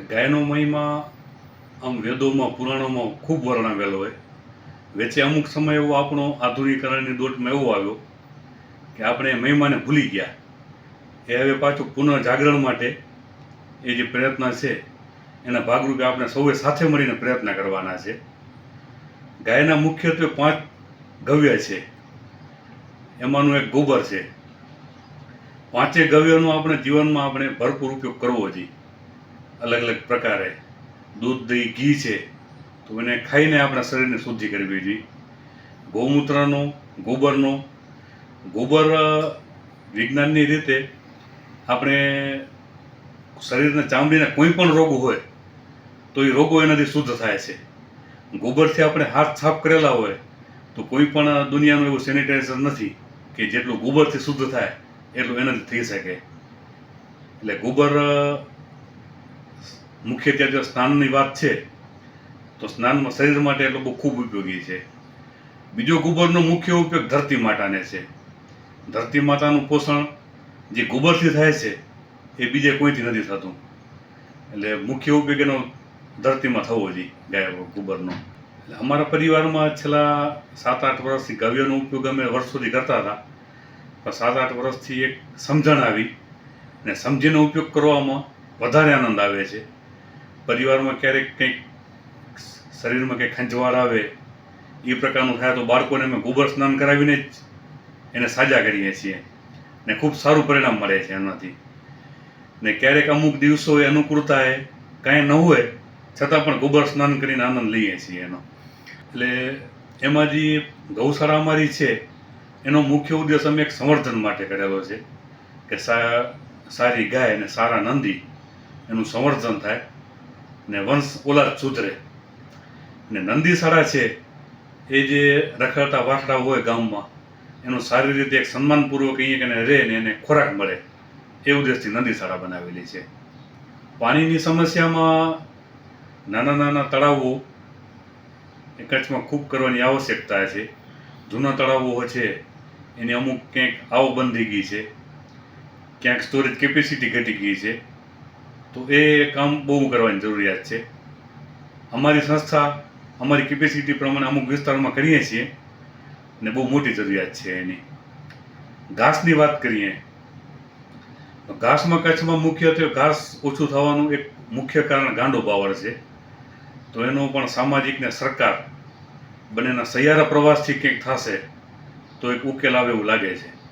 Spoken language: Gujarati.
ગાયનો મહિમા આમ વેદોમાં, પુરાણોમાં ખૂબ વર્ણવેલો હોય. વચ્ચે અમુક સમય એવો આપણો આધુનિકરણની દોટમાં એવો આવ્યો કે આપણે મહિમાને ભૂલી ગયા. એ હવે પાછું પુનઃજાગરણ માટે એ જે પ્રયત્ન છે, એના ભાગરૂપે આપણે સૌએ સાથે મળીને પ્રયત્ન કરવાના છે. ગાયના મુખ્યત્વે પાંચ ગવ્ય છે. એમાંનું એક ગોબર છે. પાંચે ગવ્યનો આપણે જીવનમાં આપણે ભરપૂર ઉપયોગ કરવો જોઈએ. અલગ અલગ પ્રકારે દૂધ, દહીં, ઘી છે, તો એને ખાઈને આપણા શરીરને શુદ્ધિ કરવી જોઈએ. ગૌમૂત્રનો, ગોબરનો, ગોબર વિજ્ઞાનની રીતે આપણે શરીરના ચામડીના કોઈ પણ રોગ હોય, તો એ રોગો એનાથી શુદ્ધ થાય છે. ગોબરથી આપણે હાથ સાફ કરેલા હોય, તો કોઈ પણ દુનિયાનું એવું સેનિટાઈઝર નથી કે જેટલું ગોબરથી શુદ્ધ થાય, એટલું એનાથી થઈ શકે. એટલે ગોબર મુખ્ય ત્યાં જો સ્નાનની વાત છે, તો સ્નાનમાં શરીર માટે એટલો બહુ ખૂબ ઉપયોગી છે. બીજો ગોબરનો મુખ્ય ઉપયોગ ધરતી માતાને છે. ધરતી માતાનું પોષણ જે ગોબરથી થાય છે, એ બીજે કોઈથી નથી થતું. એટલે મુખ્ય ઉપયોગ એનો ધરતીમાં થવો જોઈએ, ગાય ગોબરનો. એટલે અમારા પરિવારમાં છેલ્લા સાત આઠ વર્ષથી ગવ્યનો ઉપયોગ અમે વર્ષોથી કરતા હતા. પણ સાત આઠ વર્ષથી એક સમજણ આવી અને સમજીનો ઉપયોગ કરવામાં વધારે આનંદ આવે છે. પરિવારમાં ક્યારેક કંઈક શરીરમાં કંઈક ખંજવાળ આવે, એ પ્રકારનું થાય તો બાળકોને અમે ગોબર સ્નાન કરાવીને જ એને સાજા કરીએ છીએ ને ખૂબ સારું પરિણામ મળે છે એનાથી. ને ક્યારેક અમુક દિવસો એ અનુકૂળતાએ કાંઈ ન હોય, છતાં પણ ગોબર સ્નાન કરીને આનંદ લઈએ છીએ એનો. એટલે એમાં જે ગૌશાળા અમારી છે, એનો મુખ્ય ઉદ્દેશ અમે એક સંવર્ધન માટે કરેલો છે, કે સા, સારી ગાય અને સારા નંદી એનું સંવર્ધન થાય. ને વંશ ઓલાદ સુધરે ને નંદીશાળા છે, એ જે રખડતા વાસડા હોય ગામમાં, એનું સારી રીતે એક સન્માનપૂર્વક અહીંયા એને રહે ને એને ખોરાક મળે. એ ઉદ્દેશથી નંદીશાળા બનાવેલી છે. પાણીની સમસ્યામાં નાના નાના તળાવો એ કચ્છમાં ખૂબ કરવાની આવશ્યકતા છે. જૂના તળાવો છે, એની અમુક ક્યાંક આવો બંધી ગઈ છે. ક્યાંક સ્ટોરેજ કેપેસિટી ઘટી ગઈ છે. તો એ કામ બહુ કરવાની જરૂરિયાત છે. અમારી સંસ્થા, અમારી કેપેસિટી પ્રમાણે અમુક વિસ્તારોમાં કરીએ છીએ ને બહુ મોટી જરૂરિયાત છે એની. ઘાસની વાત કરીએ. ઘાસમાં કચ્છમાં મુખ્યત્વે ઘાસ ઓછું થવાનું એક મુખ્ય કારણ ગાંડો પાવર છે. તો એનો પણ સામાજિક ને સરકાર બંનેના સહિયારા પ્રવાસથી કંઈક થશે તો એક ઉકેલ આવે એવું લાગે છે.